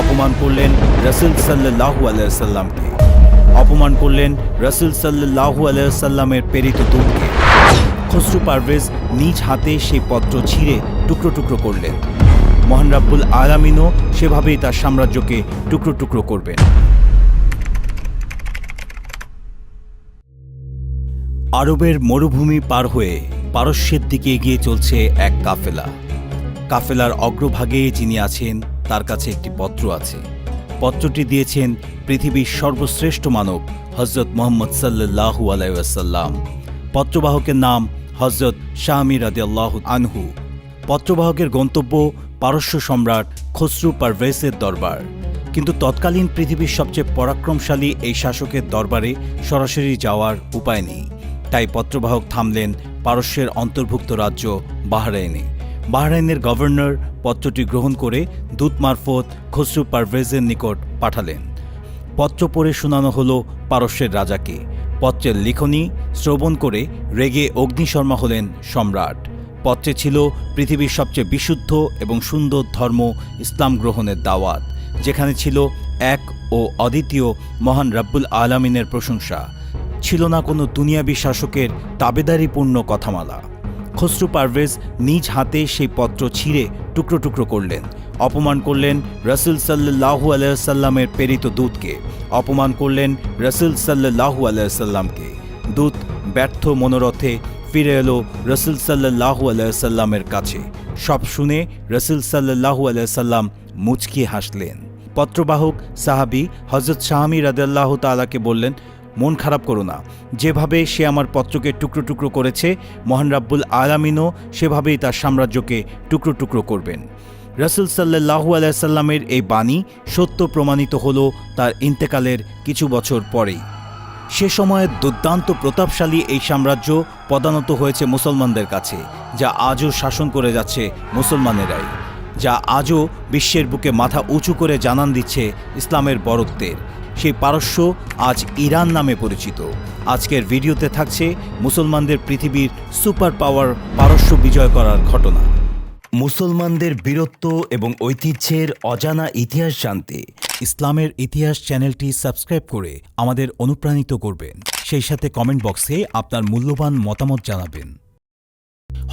অপমান করলেন রসুল সাল্লাহু আলাইসাল্লামকে অপমান করলেন রসুল সাল্লাহু আলাইসাল্লামের প্রেরিত দূতকে খসরু পারভেজ নিজ হাতে সেই পত্র ছিঁড়ে টুকরো টুকরো করলেন। মহান রাব্বুল আলামিনও সেভাবেই তার সাম্রাজ্যকে টুকরো টুকরো করবেন। আরবের মরুভূমি পার হয়ে পারস্যের দিকে এগিয়ে চলছে এক কাফেলা। কাফেলার অগ্রভাগে যিনি আছেন তার কাছে একটি পত্র আছে। পত্রটি দিয়েছেন পৃথিবীর সর্বশ্রেষ্ঠ মানব হজরত মোহাম্মদ সাল্লাহু আলাইসাল্লাম পত্রবাহকের নাম হজরত শাহমি রাদিয়াল্লাহু আনহু। পত্রবাহকের গন্তব্য পারস্য সম্রাট খসরু পারভেসের দরবার। কিন্তু তৎকালীন পৃথিবীর সবচেয়ে পরাক্রমশালী এই শাসকের দরবারে সরাসরি যাওয়ার উপায় নেই। তাই পত্রবাহক থামলেন পারস্যের অন্তর্ভুক্ত রাজ্য বাহরাইনে। বাহরাইনের গভর্নর পত্রটি গ্রহণ করে দূত মারফত খসরু পারভেজের নিকট পাঠালেন। পত্র পড়ে শোনানো হলো পারস্যের রাজাকে। পত্রের লিখনী শ্রবণ করে রেগে অগ্নিশর্মা হলেন সম্রাট। পত্রে ছিল পৃথিবীর সবচেয়ে বিশুদ্ধ এবং সুন্দর ধর্ম ইসলাম গ্রহণের দাওয়াত, যেখানে ছিল এক ও অদ্বিতীয় মহান রাব্বুল আলামিনের প্রশংসা। ছিল না কোনো দুনিয়াবী শাসকের তাবেদারিপূর্ণ কথামালা। খসরু পারভেজ নিজ হাতে সেই পত্র ছিঁড়ে টুকরো টুকরো করলেন। অপমান করলেন রসুল সাল্লাহু আলাইসাল্লামের প্রেরিত দূতকে। অপমান করলেন রসুল সাল্লাহু আলাইসাল্লামকে দূত ব্যর্থ মনোরথে ফিরে এলো রসুল সাল্লাহু আলাইসাল্লামের কাছে। সব শুনে রসুল সাল্লাহু আলাইসাল্লাম মুচকি হাসলেন। পত্রবাহক সাহাবি হজরত শাহামি রাদাল্লাহ তালাকে বললেন মন খারাপ করো না। যেভাবে সে আমার পত্রকে টুকরো টুকরো করেছে, মহান রাব্বুল আলামিনও সেভাবেই তার সাম্রাজ্যকে টুকরো টুকরো করবেন। রসুল সাল্লাহু আলাইসাল্লামের এই বাণী সত্য প্রমাণিত হল তার ইন্তেকালের কিছু বছর পরেই। সে সময়ে দুর্দান্ত প্রতাপশালী এই সাম্রাজ্য পদানত হয়েছে মুসলমানদের কাছে, যা আজও শাসন করে যাচ্ছে মুসলমানেরাই, যা আজও বিশ্বের বুকে মাথা উঁচু করে জানান দিচ্ছে ইসলামের বরত্বের সেই পারস্য আজ ইরান নামে পরিচিত। আজকের ভিডিওতে থাকছে মুসলমানদের পৃথিবীর সুপার পাওয়ার পারস্য বিজয় করার ঘটনা। মুসলমানদের বীরত্ব এবং ঐতিহ্যের অজানা ইতিহাস জানতে ইসলামের ইতিহাস চ্যানেলটি সাবস্ক্রাইব করে আমাদের অনুপ্রাণিত করবেন। সেই সাথে কমেন্ট বক্সে আপনার মূল্যবান মতামত জানাবেন।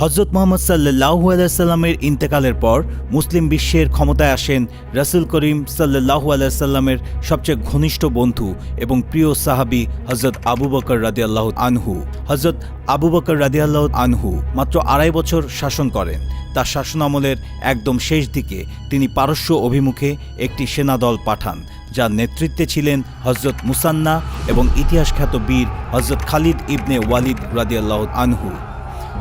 হজরত মোহাম্মদ সাল্লাহু আলাইসাল্লামের ইন্তেকালের পর মুসলিম বিশ্বের ক্ষমতায় আসেন রাসুল করিম সাল্লাহু আলাইসাল্লামের সবচেয়ে ঘনিষ্ঠ বন্ধু এবং প্রিয় সাহাবি হজরত আবু বকর রাদিয়াল্লাহ আনহু। হজরত আবু বকর রাদিয়াল্লাহ আনহু মাত্র আড়াই বছর শাসন করেন। তার শাসনামলের একদম শেষ দিকে তিনি পারস্য অভিমুখে একটি সেনাদল পাঠান, যার নেতৃত্বে ছিলেন হজরত মুসান্না এবং ইতিহাস খ্যাত বীর হজরত খালিদ ইবনে ওয়ালিদ রাদিয়াল্লাহ আনহু।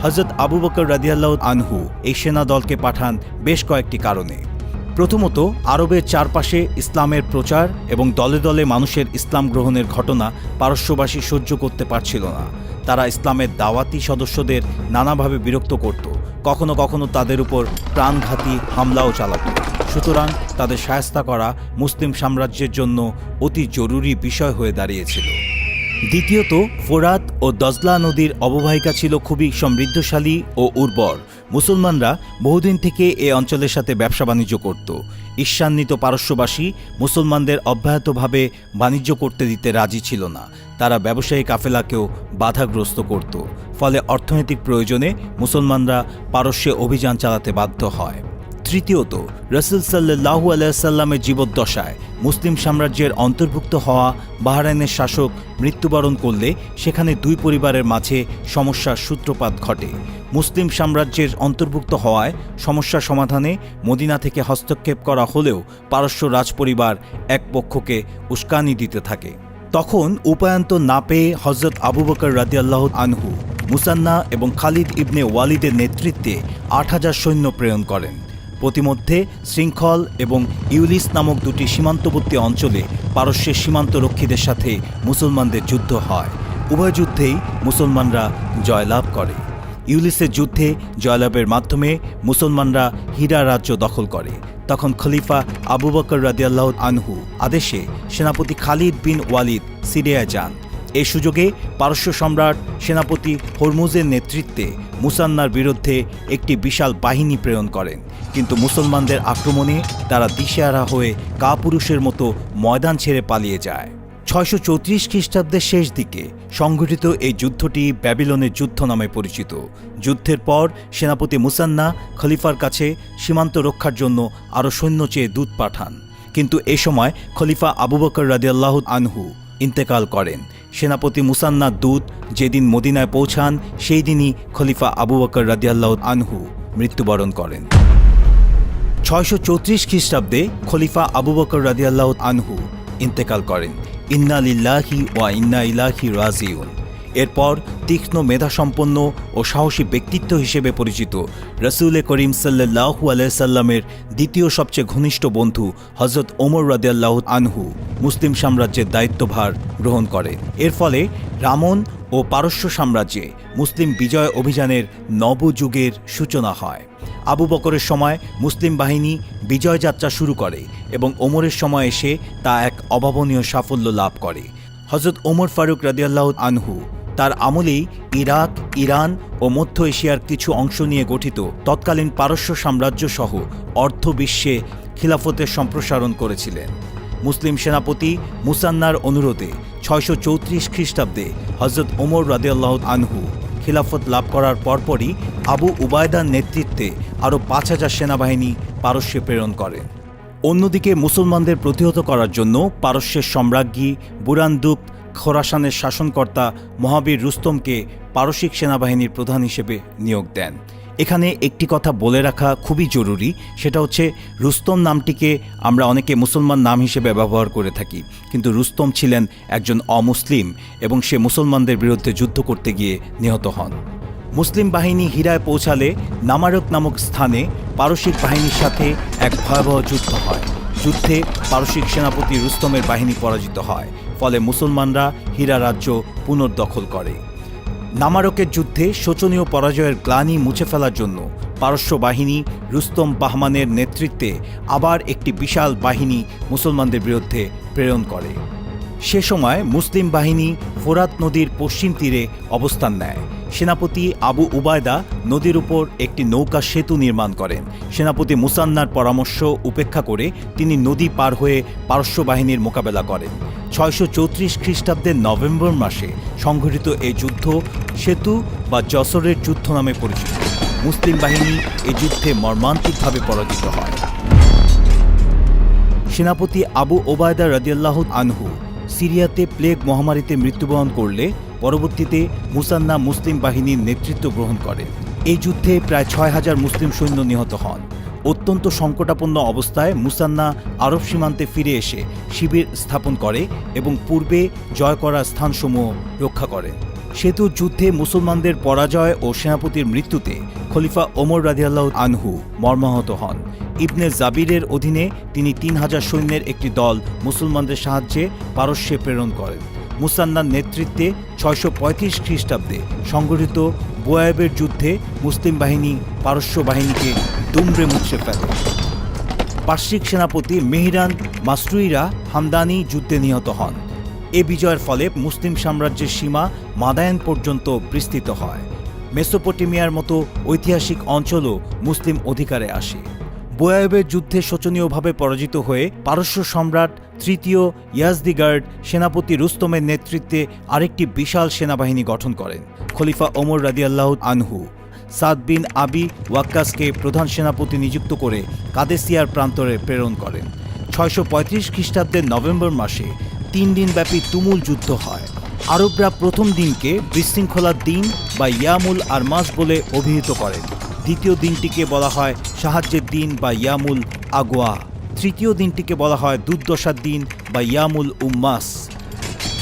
হজরত আবু বকর রাদিয়াল্লাহ আনহু এই সেনা দলকে পাঠান বেশ কয়েকটি কারণে। প্রথমত, আরবের চারপাশে ইসলামের প্রচার এবং দলে দলে মানুষের ইসলাম গ্রহণের ঘটনা পারস্যবাসী সহ্য করতে পারছিল না। তারা ইসলামের দাওয়াতি সদস্যদের নানাভাবে বিরক্ত করত। কখনো কখনো তাদের উপর প্রাণঘাতী হামলাও চালাত। সুতরাং তাদের সায়স্তা করা মুসলিম সাম্রাজ্যের জন্য অতি জরুরি বিষয় হয়ে দাঁড়িয়েছিল। দ্বিতীয়ত, ফোরাত ও দজলা নদীর অববাহিকা ছিল খুবই সমৃদ্ধশালী ও উর্বর। মুসলমানরা বহুদিন থেকে এ অঞ্চলের সাথে ব্যবসা বাণিজ্য করত। ঈর্ষান্বিত পারস্যবাসী মুসলমানদের অব্যাহতভাবে বাণিজ্য করতে দিতে রাজি ছিল না। তারা ব্যবসায়ী কাফেলাকেও বাধাগ্রস্ত করত। ফলে অর্থনৈতিক প্রয়োজনে মুসলমানরা পারস্যে অভিযান চালাতে বাধ্য হয়। তৃতীয়ত, রসুল সাল্লাহু আলাইসাল্লামের জীবদ্দশায় মুসলিম সাম্রাজ্যের অন্তর্ভুক্ত হওয়া বাহরাইনের শাসক মৃত্যুবরণ করলে সেখানে দুই পরিবারের মাঝে সমস্যার সূত্রপাত ঘটে। মুসলিম সাম্রাজ্যের অন্তর্ভুক্ত হওয়ায় সমস্যা সমাধানে মদিনা থেকে হস্তক্ষেপ করা হলেও পারস্য রাজপরিবার এক পক্ষকে উস্কানি দিতে থাকে। তখন উপায়ন্ত না পেয়ে হজরত আবু বকর রাদিয়াল্লাহ আনহু, মুসান্না এবং খালিদ ইবনে ওয়ালিদের নেতৃত্বে আট হাজার সৈন্য প্রেরণ করেন। প্রতিমধ্যে শৃঙ্খল এবং ইউলিস নামক দুটি সীমান্তবর্তী অঞ্চলে পারস্যের সীমান্তরক্ষীদের সাথে মুসলমানদের যুদ্ধ হয়। উভয় যুদ্ধেই মুসলমানরা জয়লাভ করে। ইউলিসের যুদ্ধে জয়লাভের মাধ্যমে মুসলমানরা হীরা রাজ্য দখল করে। তখন খলিফা আবু বকর রাদিয়াল্লাহ আনহু আদেশে সেনাপতি খালিদ বিন ওয়ালিদ সিরিয়ায় যান। এই সুযোগে পারস্য সম্রাট সেনাপতি হরমুজের নেতৃত্বে মুসান্নার বিরুদ্ধে একটি বিশাল বাহিনী প্রেরণ করেন। কিন্তু মুসলমানদের আক্রমণে তারা দিশেহারা হয়ে কাপুরুষের মতো ময়দান ছেড়ে পালিয়ে যায়। ছয়শো চৌত্রিশ খ্রিস্টাব্দের শেষ দিকে সংঘটিত এই যুদ্ধটি ব্যাবিলনের যুদ্ধ নামে পরিচিত। যুদ্ধের পর সেনাপতি মুসান্না খলিফার কাছে সীমান্ত রক্ষার জন্য আরও সৈন্য চেয়ে দূত পাঠান। কিন্তু এ সময় খলিফা আবু বকর রাদিয়াল্লাহ আনহু ইন্তেকাল করেন। সেনাপতি মুসান্না দূত যেদিন মদিনায় পৌঁছান, সেই দিনই খলিফা আবু বকর রাদিয়াল্লাহ আনহু মৃত্যুবরণ করেন। ছয়শো চৌত্রিশ খ্রিস্টাব্দে খলিফা আবু বকর রাদিয়াল্লাহ আনহু ইন্তেকাল করেন। ইন্না লিল্লাহি ওয়া ইন্না ইলাহি রাজিউন। এরপর তীক্ষ্ণ মেধাসম্পন্ন ও সাহসী ব্যক্তিত্ব হিসেবে পরিচিত রসুলে করিম সাল্লাহু আলাইসাল্লামের দ্বিতীয় সবচেয়ে ঘনিষ্ঠ বন্ধু হজরত ওমর রাদিয়াল্লাহ আনহু মুসলিম সাম্রাজ্যের দায়িত্বভার গ্রহণ করেন এর ফলে রামন ও পারস্য সাম্রাজ্যে মুসলিম বিজয় অভিযানের নবযুগের সূচনা হয়। আবু বকরের সময় মুসলিম বাহিনী বিজয় যাত্রা শুরু করে এবং ওমরের সময় এসে তা এক অভাবনীয় সাফল্য লাভ করে। হজরত ওমর ফারুক রাদিয়াল্লাহ আনহু তার আমলেই ইরাক, ইরান ও মধ্য এশিয়ার কিছু অংশ নিয়ে গঠিত তৎকালীন পারস্য সাম্রাজ্য সহ অর্ধ বিশ্বে খিলাফতের সম্প্রসারণ করেছিলেন। মুসলিম সেনাপতি মুসান্নার অনুরোধে ছয়শো চৌত্রিশ খ্রিস্টাব্দে হজরত ওমর রাদিয়াল্লাহ আনহু খিলাফত লাভ করার পরপরই আবু উবায়দার নেতৃত্বে আরও পাঁচ হাজার সেনাবাহিনী পারস্যে প্রেরণ করেন অন্যদিকে মুসলমানদের প্রতিহত করার জন্য পারস্যের সম্রাজ্ঞী বুরানদুপ খোরাসানের শাসনকর্তা মহাবীর রুস্তমকে পারসিক সেনাবাহিনীর প্রধান হিসেবে নিয়োগ দেন। এখানে একটি কথা বলে রাখা খুবই জরুরি, সেটা হচ্ছে রুস্তম নামটিকে আমরা অনেকে মুসলমান নাম হিসেবে ব্যবহার করে থাকি, কিন্তু রুস্তম ছিলেন একজন অমুসলিম এবং সে মুসলমানদের বিরুদ্ধে যুদ্ধ করতে গিয়ে নিহত হন। মুসলিম বাহিনী হীরায় পৌঁছালে নামারক নামক স্থানে পারসিক বাহিনীর সাথে এক ভয়াবহ যুদ্ধ হয়। যুদ্ধে পারসিক সেনাপতি রুস্তমের বাহিনী পরাজিত হয়, ফলে মুসলমানরা হীরা রাজ্য পুনর্দখল করে। নামারকের যুদ্ধে শোচনীয় পরাজয়ের গ্লানি মুছে ফেলার জন্য পারস্য বাহিনী রুস্তম বাহমানের নেতৃত্বে আবার একটি বিশাল বাহিনী মুসলমানদের বিরুদ্ধে প্রেরণ করে। সে সময় মুসলিম বাহিনী ফোরাত নদীর পশ্চিম তীরে অবস্থান নেয়। সেনাপতি আবু উবায়দা নদীর উপর একটি নৌকা সেতু নির্মাণ করেন। সেনাপতি মুসান্নার পরামর্শ উপেক্ষা করে তিনি নদী পার হয়ে পারস্য বাহিনীর মোকাবেলা করেন। ছয়শো চৌত্রিশ খ্রিস্টাব্দের নভেম্বর মাসে সংঘটিত এই যুদ্ধ সেতু বা যশোরের যুদ্ধ নামে পরিচিত। মুসলিম বাহিনী এই যুদ্ধে মর্মান্তিকভাবে পরাজিত হয়। সেনাপতি আবু ওবায়দা রাদিয়াল্লাহ আনহু সিরিয়াতে প্লেগ মহামারীতে মৃত্যুবরণ করলে পরবর্তীতে মুসান্না মুসলিম বাহিনীর নেতৃত্ব গ্রহণ করে। এই যুদ্ধে প্রায় ছয় হাজার মুসলিম সৈন্য নিহত হন। অত্যন্ত সংকটাপন্ন অবস্থায় মুসান্না আরব সীমান্তে ফিরে এসে শিবির স্থাপন করে এবং পূর্বে জয় করা স্থানসমূহ রক্ষা করে। সেতু যুদ্ধে মুসলমানদের পরাজয় ও সেনাপতির মৃত্যুতে খলিফা ওমর রাদিয়াল্লাহ আনহু মর্মাহত হন। ইবনে জাবিরের অধীনে তিনি তিন হাজার সৈন্যের একটি দল মুসলমানদের সাহায্যে পারস্যে প্রেরণ করেন। মুসান্নার নেতৃত্বে ছয়শো পঁয়ত্রিশ খ্রিস্টাব্দে সংগঠিত বোয়াবের যুদ্ধে মুসলিম বাহিনী পারস্য বাহিনীকে দুমড়ে মুচড়ে ফেলে। পার্শ্বিক সেনাপতি মেহরান মাসরুইরা হামদানি যুদ্ধে নিহত হন। এ বিজয়ের ফলে মুসলিম সাম্রাজ্যের সীমা মাদায়ান পর্যন্ত বিস্তৃত হয়। মেসোপটেমিয়ার মতো ঐতিহাসিক অঞ্চলও মুসলিম অধিকারে আসে। বোয়াবের যুদ্ধে শোচনীয়ভাবে পরাজিত হয়ে পারস্য সম্রাট তৃতীয় ইয়াজদিগার্ড সেনাপতি রুস্তমের নেতৃত্বে আরেকটি বিশাল সেনাবাহিনী গঠন করেন, খলিফা ওমর রাদিয়াল্লাহ আনহু। সাদ বিন আবি ওয়াক্কাসকে প্রধান সেনাপতি নিযুক্ত করে কাদেসিয়ার প্রান্তরে প্রেরণ করেন। ছয়শো পঁয়ত্রিশ খ্রিস্টাব্দের নভেম্বর মাসে তিন দিনব্যাপী তুমুল যুদ্ধ হয়। আরবরা প্রথম দিনকে বিশৃঙ্খলার দিন বা ইয়ামুল আরমাস বলে অভিহিত করেন। দ্বিতীয় দিনটিকে বলা হয় সাহায্যের দিন বা ইয়ামুল আগোয়া। তৃতীয় দিনটিকে বলা হয় দুর্দশার দিন বা ইয়ামুল উম্মাস।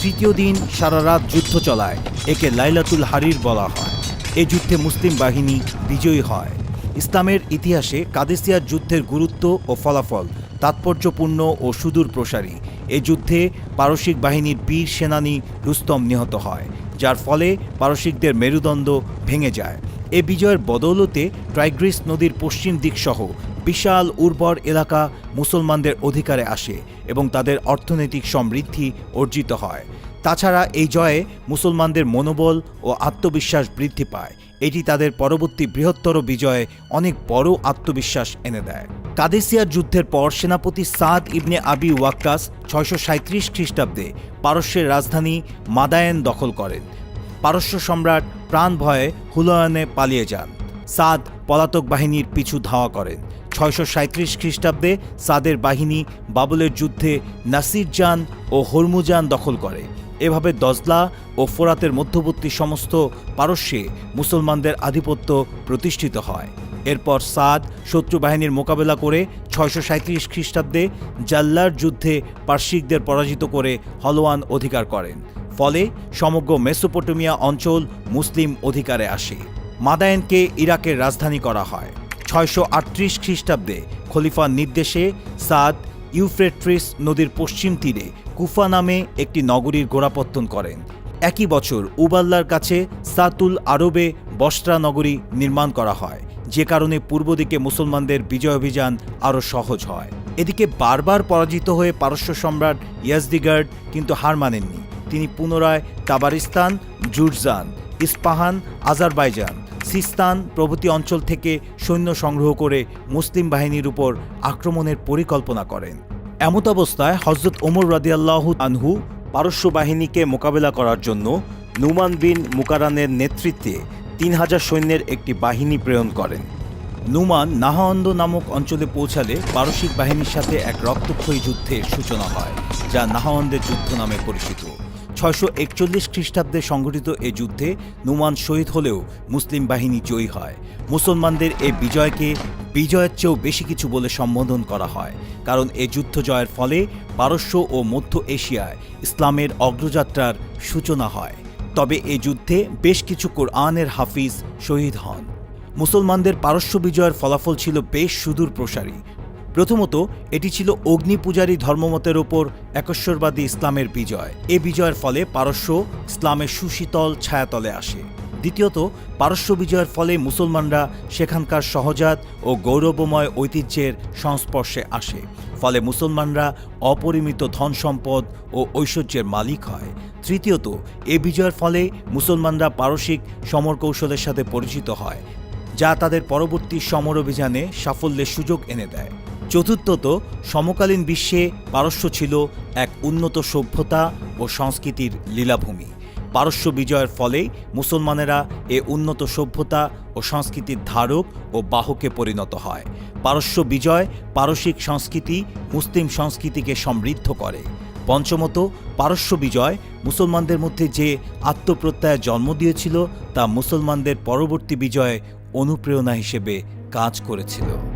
তৃতীয় দিন সারা রাত যুদ্ধ চলায়, একে লাইলাতুল হারির বলা হয়। এ যুদ্ধে মুসলিম বাহিনী বিজয়ী হয়। ইসলামের ইতিহাসে কাদেসিয়ার যুদ্ধের গুরুত্ব ও ফলাফল তাৎপর্যপূর্ণ ও সুদূর প্রসারী এ যুদ্ধে পারসিক বাহিনীর বীর সেনানী রুস্তম নিহত হয়, যার ফলে পারসিকদের মেরুদণ্ড ভেঙে যায়। এ বিজয়ের বদৌলতে ট্রাইগ্রিস নদীর পশ্চিম দিক সহ বিশাল উর্বর এলাকা মুসলমানদের অধিকারে আসে এবং তাদের অর্থনৈতিক সমৃদ্ধি অর্জিত হয়। তাছাড়া এই জয়ে মুসলমানদের মনোবল ও আত্মবিশ্বাস বৃদ্ধি পায়। এটি তাদের পরবর্তী বৃহত্তর বিজয়ে অনেক বড় আত্মবিশ্বাস এনে দেয়। কাদেসিয়ার যুদ্ধের পর সেনাপতি সাদ ইবনে আবি ওয়াক্কাস ছয়শো সাঁত্রিশ খ্রিস্টাব্দে পারস্যের রাজধানী মাদায়েন দখল করেন। পারস্য সম্রাট প্রাণ ভয়ে হুলায়নে পালিয়ে যান। সাদ পলাতক বাহিনীর পিছু ধাওয়া করেন। ছয়শো সাঁত্রিশ খ্রিস্টাব্দে সাদের বাহিনী বাবুলের যুদ্ধে নাসিরজান ও হরমুজান দখল করে। এভাবে দজলা ও ফোরাতের মধ্যবর্তী সমস্ত পারস্যে মুসলমানদের আধিপত্য প্রতিষ্ঠিত হয়। এরপর সাদ শত্রু বাহিনীর মোকাবেলা করে ছয়শো সাঁত্রিশ খ্রিস্টাব্দে জাল্লার যুদ্ধে পার্শ্বিকদের পরাজিত করে হলোয়ান অধিকার করেন। ফলে সমগ্র মেসোপটেমিয়া অঞ্চল মুসলিম অধিকারে আসে। মাদায়েনকে ইরাকের রাজধানী করা হয়। ছয়শো আটত্রিশ খ্রিস্টাব্দে খলিফার নির্দেশে সাদ ইউফ্রেট্রিস নদীর পশ্চিম তীরে কুফা নামে একটি নগরীর গোড়াপত্তন করেন। একই বছর উবাল্লার কাছে সাতুল আরবে বস্ত্রা নগরী নির্মাণ করা হয়, যে কারণে পূর্ব দিকে মুসলমানদের বিজয় অভিযান আরও সহজ হয়। এদিকে বারবার পরাজিত হয়ে পারস্য সম্রাট ইয়াজদিগার্ড কিন্তু হার মানেননি। তিনি পুনরায় Tabaristan, Jurjan, Isfahan, Azerbaijan Sistan প্রভৃতি অঞ্চল থেকে সৈন্য সংগ্রহ করে মুসলিম বাহিনীর উপর আক্রমণের পরিকল্পনা করেন। এমত অবস্থায় হজরত ওমর রাদিয়াল্লাহু আনহু পারস্য বাহিনীকে মোকাবেলা করার জন্য নুমান বিন মুকারানের নেতৃত্বে তিন হাজার সৈন্যের একটি বাহিনী প্রেরণ করেন। নুমান নাহান্দ নামক অঞ্চলে পৌঁছালে পারসিক বাহিনীর সাথে এক রক্তক্ষয়ী যুদ্ধের সূচনা হয়, যা নাহান্দের যুদ্ধ নামে পরিচিত। ছয়শো একচল্লিশ খ্রিস্টাব্দে সংঘটিত এ যুদ্ধে নুমান শহীদ হলেও মুসলিম বাহিনী জয়ী হয়। মুসলমানদের এ বিজয়কে বিজয়ের চেয়েও বেশি কিছু বলে সম্বোধন করা হয়, কারণ এ যুদ্ধ জয়ের ফলে পারস্য ও মধ্য এশিয়ায় ইসলামের অগ্রযাত্রার সূচনা হয়। তবে এ যুদ্ধে বেশ কিছু কোরআনের হাফিজ শহীদ হন। মুসলমানদের পারস্য বিজয়ের ফলাফল ছিল বেশ সুদূর প্রসারী প্রথমত, এটি ছিল অগ্নি পূজারী ধর্মমতের ওপর একশ্বরবাদী ইসলামের বিজয়। এ বিজয়ের ফলে পারস্য ইসলামের সুশীতল ছায়াতলে আসে। দ্বিতীয়ত, পারস্য বিজয়ের ফলে মুসলমানরা সেখানকার সহজাত ও গৌরবময় ঐতিহ্যের সংস্পর্শে আসে। ফলে মুসলমানরা অপরিমিত ধন সম্পদ ও ঐশ্বর্যের মালিক হয়। তৃতীয়ত, এ বিজয়ের ফলে মুসলমানরা পারসিক সমর কৌশলের সাথে পরিচিত হয়, যা তাদের পরবর্তী সমর অভিযানে সাফল্যের সুযোগ এনে দেয়। চতুর্থত সমকালীন বিশ্বে পারস্য ছিল এক উন্নত সভ্যতা ও সংস্কৃতির লীলাভূমি। পারস্য বিজয়ের ফলে মুসলমানেরা এ উন্নত সভ্যতা ও সংস্কৃতির ধারক ও বাহকে পরিণত হয়। পারস্য বিজয় পারসিক সংস্কৃতি, মুসলিম সংস্কৃতিকে সমৃদ্ধ করে। পঞ্চমত, পারস্য বিজয় মুসলমানদের মধ্যে যে আত্মপ্রত্যয় জন্ম দিয়েছিল তা মুসলমানদের পরবর্তী বিজয়ে অনুপ্রেরণা হিসেবে কাজ করেছিল।